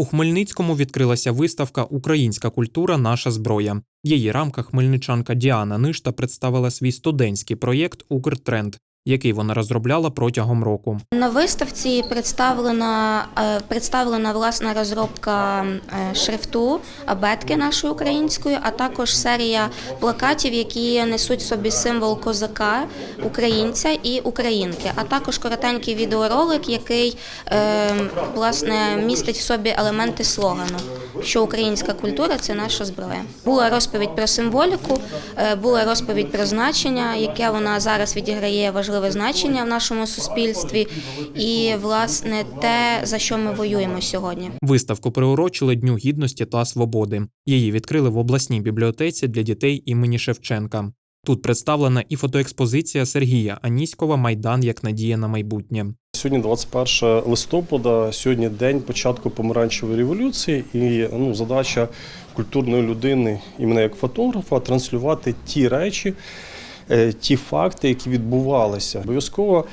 У Хмельницькому відкрилася виставка Українська культура наша зброя. В її рамках хмельничанка Діана Ништа представила свій студентський проєкт Укртренд, який вона розробляла протягом року. На виставці представлена, е, представлена власна розробка е, шрифту абетки нашої української, а також серія плакатів, які несуть собі символ козака, українця і українки, а також коротенький відеоролик, який е, власне містить в собі елементи слогану, що українська культура це наша зброя. Була розповідь про символіку, була розповідь про значення, яке вона зараз відіграє важливе значення в нашому суспільстві, і власне те, за що ми воюємо сьогодні. Виставку приурочили Дню гідності та свободи. Її відкрили в обласній бібліотеці для дітей імені Шевченка. Тут представлена і фотоекспозиція Сергія Аніськова Майдан як надія на майбутнє. Сьогодні 21 листопада, сьогодні день початку помаранчевої революції, і ну, задача культурної людини, і мене як фотографа, транслювати ті речі, ті факти, які відбувалися. Обов'язково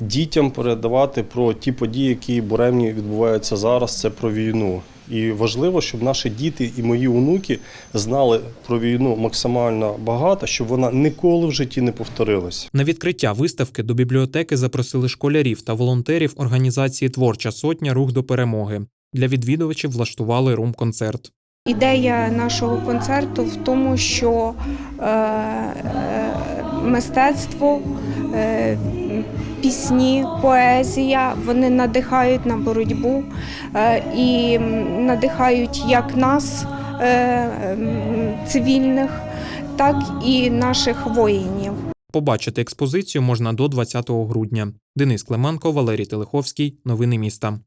дітям передавати про ті події, які буремні відбуваються зараз. Це про війну. І важливо, щоб наші діти і мої онуки знали про війну максимально багато, щоб вона ніколи в житті не повторилась. На відкриття виставки до бібліотеки запросили школярів та волонтерів організації Творча сотня Рух до перемоги. Для відвідувачів влаштували рум-концерт. Ідея нашого концерту в тому, що е, е, мистецтво, е, пісні, поезія вони надихають на боротьбу е, і надихають як нас, е, цивільних, так і наших воїнів. Побачити експозицію можна до 20 грудня. Денис Клименко, Валерій Телеховський. Новини міста.